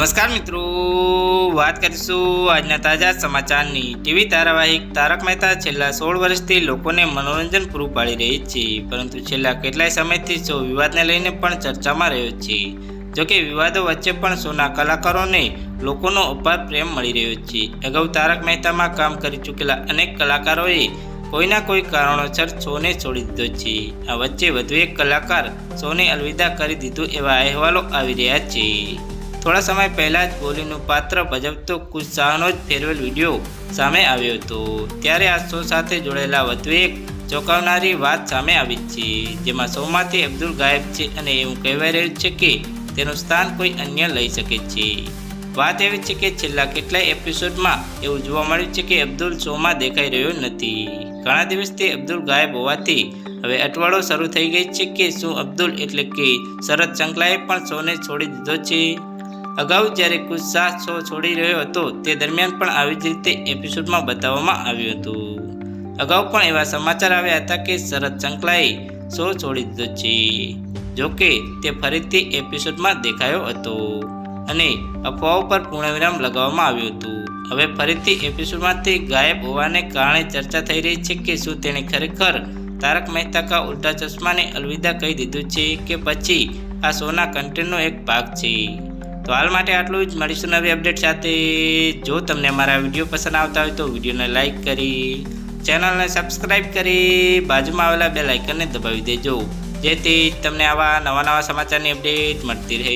નમસ્કાર મિત્રો. વાત કરીશું આજના તાજા સમાચારની. ટીવી ધારાવાહિક તારક મહેતા છેલ્લા સોળ વર્ષથી લોકોને મનોરંજન પૂરું પાડી રહી છે. પરંતુ છેલ્લા કેટલાય સમયથી શો વિવાદને લઈને પણ ચર્ચામાં રહ્યો છે. જોકે વિવાદો વચ્ચે પણ શોના કલાકારોને લોકોનો અપાર પ્રેમ મળી રહ્યો છે. અગાઉ તારક મહેતામાં કામ કરી ચૂકેલા અનેક કલાકારોએ કોઈના કોઈ કારણોસર શોને છોડી દીધો છે. આ વચ્ચે વધુ એક કલાકાર શોને અલવિદા કરી દીધું એવા અહેવાલો આવી રહ્યા છે. થોડા સમય પહેલાં જ બોલીનું પાત્ર ભજવતો કુશ શાહનો જ ફેરવેલ વીડિયો સામે આવ્યો હતો. ત્યારે આ શો સાથે જોડાયેલા વધુ એક ચોંકાવનારી વાત સામે આવી છે, જેમાં શોમાંથી અબ્દુલ ગાયબ છે અને એવું કહેવાય રહ્યું છે કે તેનું સ્થાન કોઈ અન્ય લઈ શકે છે. વાત એવી છે કે છેલ્લા કેટલાય એપિસોડમાં એવું જોવા મળ્યું છે કે અબ્દુલ શોમાં દેખાઈ રહ્યો નથી. ઘણા દિવસથી અબ્દુલ ગાયબ હોવાથી હવે અટવાડો શરૂ થઈ ગઈ છે કે શું અબ્દુલ એટલે કે શરદ ચંકલાએ પણ શોને છોડી દીધો છે. અગાઉ જ્યારે કુશ શાહ શો છોડી રહ્યો હતો, તે દરમિયાન પણ આવી જ રીતે એપિસોડમાં બતાવવામાં આવ્યું હતું. અગાઉ પણ એવા સમાચાર આવ્યા હતા કે શરદ ચંકલાએ શો છોડી દીધો છે. જોકે, તે ફરીથી એપિસોડમાં દેખાયો હતો અને અફવાઓ પર પૂર્ણવિરામ લગાવવામાં આવ્યું હતું. હવે ફરીથી એપિસોડમાંથી ગાયબ હોવાને કારણે ચર્ચા થઈ રહી છે કે શું તેણે ખરેખર તારક મહેતા કા ઉલ્ટા ચશ્માને અલવિદા કહી દીધું છે કે પછી આ શોના કન્ટેન્ટનો એક ભાગ છે. તો હાલ માટે આટલું જ. મળીશું નવી અપડેટ સાથે. જો તમને અમારા વીડિયો પસંદ આવતા હોય તો વિડીયોને લાઇક કરી ચેનલને સબસ્ક્રાઇબ કરી, બાજુમાં આવેલા બે લાઇકનને દબાવી દેજો. જેથી તમને આવા નવા નવા સમાચારની અપડેટ મળતી રહે.